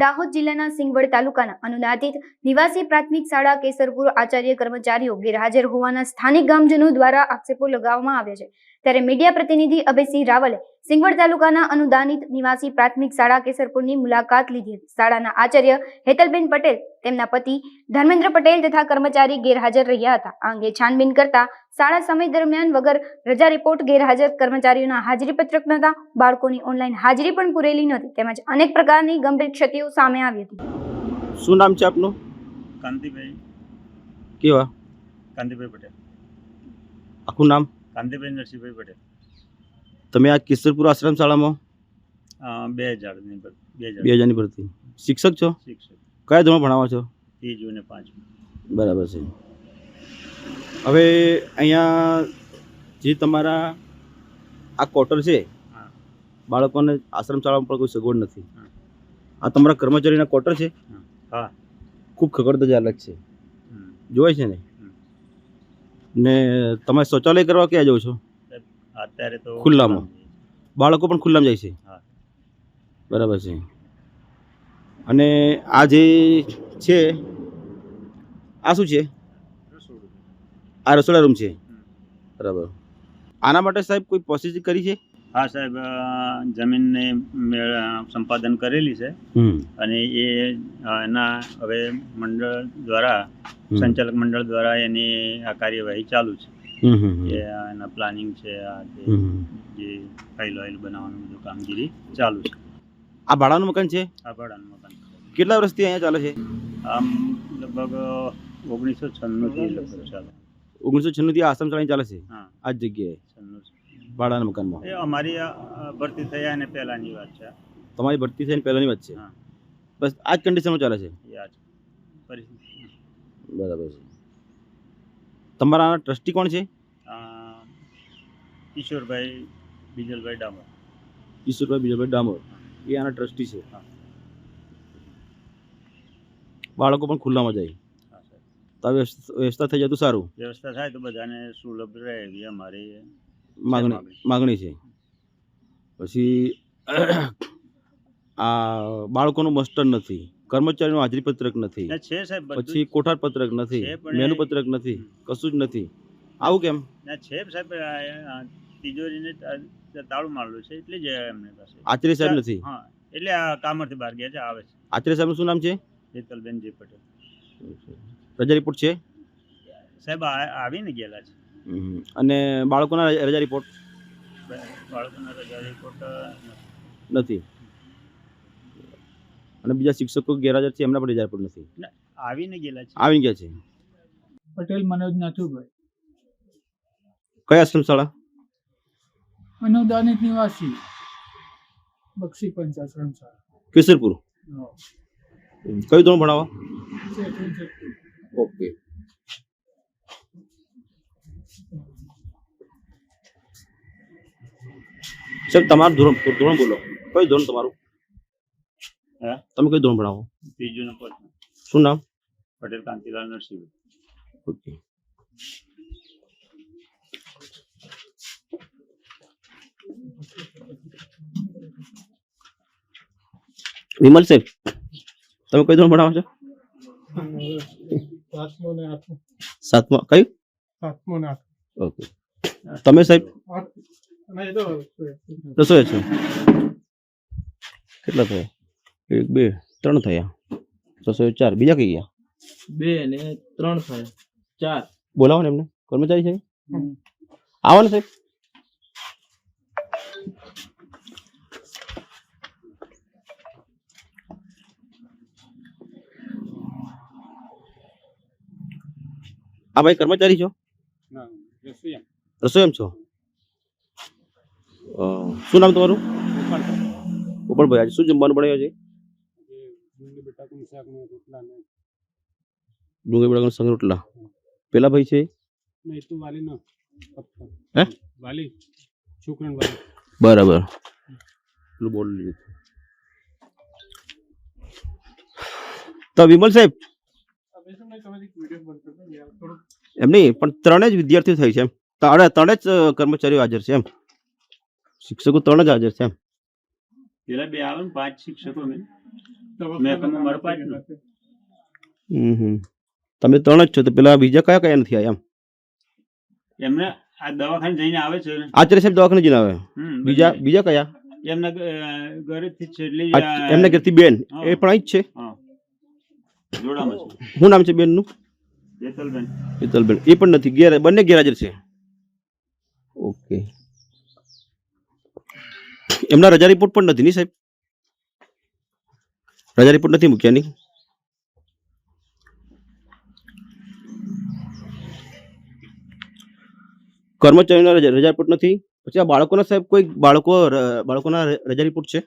દાહોદ જિલ્લાના સિંગવડ તાલુકાના અનુદાનિત નિવાસી પ્રાથમિક શાળા કેસરપુર આચાર્ય કર્મચારીઓ ગેરહાજર હોવાના સ્થાનિક ગામજનો દ્વારા આક્ષેપો લગાવવામાં આવ્યા છે. ત્યારે મીડિયા પ્રતિનિધિ અભયસિંહ રાવલે સિંગવડ તાલુકાના અનુદાનિત નિવાસી પ્રાથમિક શાળા કેસરપુરની મુલાકાત લીધી શાળાના આચાર્ય હેતલબેન પટેલ તેમના પતિ ધર્મેન્દ્ર પટેલ તથા કર્મચારી ગેરહાજર રહ્યા હતા. આ અંગે છાનબીન કરતા શાળા સમય દરમિયાન વગર રજા રિપોર્ટ ગેરહાજર કર્મચારીઓના હાજરી પત્રક નહોતા બાળકોની ઓનલાઈન હાજરી પણ પૂરેલી નહોતી તેમજ અનેક પ્રકારની ગંભીર ક્ષતિઓ સામે આવી હતી. શું નામ છે આપનું? કાંતિભાઈ. કેવા? કાંતિભાઈ પટેલ. આખું નામ? કાંતિભાઈ નરસિંહભાઈ પટેલ. તમે આ કિશોરપુર આશ્રમ શાળામાં? બે હજારની બે બે હજારની ભરતી. શિક્ષક છો? શિક્ષક. કયા ધોરણ ભણાવો છો? ત્રીજું ને પાંચમું. બરાબર છે. હવે અહીંયા જે તમારા આ ક્વાર્ટર છે બાળકોને આશ્રમ શાળામાં પણ કોઈ સગવડ નથી. આ તમારા કર્મચારીના ક્વાર્ટર છે? હા. ખૂબ ખગડધજ અલગ છે. જોવાય છે ને? ને તમે શૌચાલય કરવા ક્યાં જાઓ છો? અત્યારે તો ખુલ્લામાં? બાળકો પણ ખુલ્લામાં જાય છે. બરાબર છે. અને આ જે છે આ શું છે. આ રસોડા રૂમ છે? બરાબર. આના માટે સાહેબ કોઈ પ્રોસેસ કરી છે? હા સાહેબ જમીનને સંપાદન કરેલી છે. અને એ એના હવે મંડળ દ્વારા સંચાલક મંડળ દ્વારા એની આ કાર્યવાહી ચાલુ છે. એના પ્લાનિંગ છે આ જે ફાઇલ ઓઇલ બનાવવાનું બધું કામગીરી ચાલુ છે. આ ભાડાનું મકાન છે? આ ભાડાનું મકાન કેટલા વર્ષથી અહીંયા ચાલે છે? આમ લગભગ ઓગણીસો છન્નુંથી લગભગ ચાલે. ઓગણીસો છન્નુંથી આ આશ્રમ શાળા ચાલે છે. આ જ જગ્યાએ. ભાડાના મકાનમાં. એ અમારી ભરતી થયા અને પહેલાંની વાત છે. તમારી ભરતી થઈને પહેલાંની વાત છે. બસ આ જ કન્ડિશનમાં ચાલે છે? બરાબર છે. તમારા ટ્રસ્ટી કોણ છે? કિશોરભાઈ બીજલભાઈ ડામોર. કિશોરભાઈ બીજલભાઈ ડામોર. એ આના ટ્રસ્ટી છે. બાળકો પણ ખુલ્લામાં જાય. તો વ્યવસ્થા થઈ જાય તો સારું. વ્યવસ્થા થાય તો બધાને સુલભ રહે એવી અમારી માગણી માગણી. છે. પછી આ બાળકોનું મસ્ટર નથી કર્મચારીનું હાજરી પત્રક નથી છે સાહેબ પછી કોઠાર પત્રક નથી મેનુ પત્રક નથી કશું જ નથી. આવું કેમ? ને છે સાહેબ તિજોરીને તાળું મારેલું છે એટલે જ એમને પાસે. આચાર્ય સાહેબ નથી? હા એટલે આ કામરથી બહાર ગયા છે આવે છે. આચાર્ય સાહેબનું શું નામ છે? હેતલબેન જે પટેલ. રજા રિપોર્ટ છે? સાહેબ આવીને ગયેલા છે. અને બાળકોના રજા- રજા રિપોર્ટ? બાળકોના રજા રિપોર્ટ નથી. અને બીજા શિક્ષકો ગેરહાજર છે એમના પણ રજા રિપોર્ટ નથી. આવીને ગયેલા છે. આવીને ગયા છે? પટેલ મનોજ નાથુભાઈ. કયા આશ્રમ શાળા અનુદાનિત નિવાસી. બક્ષી પંચાશ્રમ શાળા કેસરપુર. કયું ધોરણ ભણાવો? શેઠું શેઠું. ઓકે. સાહેબ તમારું ધોરણ ધોરણ બોલો. કયું ધોરણ તમારું? હે? તમે કયું ધોરણ ભણાવો? ત્રીજું નંબર. શું નામ? પટેલ કાંતિલાલ નરસિંહ. ઓકે. વિમલ સાહેબ તમે કઈ ધોરણ ભણાવો છો? સાતમો ને આઠમો. સાતમા. કયું? સાતમો ને આઠમો. ઓકે. તમે સાહેબ? આઠ અને એ તો રસોઈ છો? કેટલા થયા? એક બે ત્રણ થયા. રસોઈ ચાર? બીજા કઈ ગયા? બે ને ત્રણ થયા. ચાર. બોલાવો ને એમને. કર્મચારી સાહેબ આવો ને સાહેબ. આ ભાઈ કર્મચારી છો? રસોઈ એમ. છો? શું નામ તમારું? ઉપરભાઈ આજે શું જમવાનું બનાવ્યો છે ડુંગળી બટાકાનું સંગ રોટલા પેલા ભાઈ છે હે? વાલી. છોકરાને વાલી. બરાબર. પેલું બોલ તો વિમલ સાહેબ? એમ નહીં પણ ત્રણે જ વિદ્યાર્થીઓ થઈ છે એમ. ત્રણે ત્રણે જ કર્મચારીઓ હાજર છે એમ. શિક્ષકો ત્રણ જ હાજર છે એમ. પેલા બે આવે ને પાંચ શિક્ષકો મેં મારા પાંચ હમ તમે ત્રણ જ છો તો પેલા બીજા કયા કયા નથી આવ્યા એમ? એમને આ દવાખાને જઈને આવે છે. આચાર્ય સાહેબ દવાખાને જઈને આવે? બીજા બીજા કયા? એમના ઘરેથી છે એટલે એમના ઘરથી બેન. એ પણ અહીં જ છે? હા. જોડામાં છે. શું નામ છે બેનનું? હેતલબેન એ પણ નથી. ગેર બંને ગેરહાજર છે. ઓકે. એમના રજા રિપોર્ટ પણ નથી ની સાહેબ? રજા રિપોર્ટ નથી મૂક્યા ની કર્મચારીના રજા રિપોર્ટ નથી. પછી આ બાળકોના સાહેબ કોઈ બાળકો બાળકોના રજા રિપોર્ટ છે?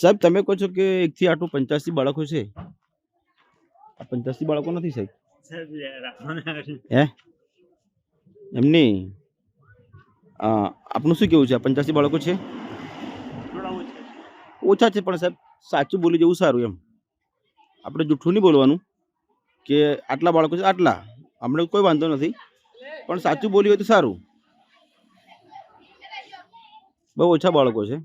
સાહેબ, તમે કહો છો કે એકથી આટલું પંચ્યાસી બાળકો છે. આ પંચ્યાસી બાળકો નથી સાહેબ. હે? એમની? આ આપનું શું કેવું છે? પંચ્યાસી બાળકો છે? ઓછા છે. ઓછા છે પણ સાહેબ સાચું બોલી જવું સારું એમ. આપણે જૂઠું નહીં બોલવાનું કે આટલા બાળકો છે આટલા. આપણે કોઈ વાંધો નથી. પણ સાચું બોલ્યું હોય તો સારું. બહુ ઓછા બાળકો છે.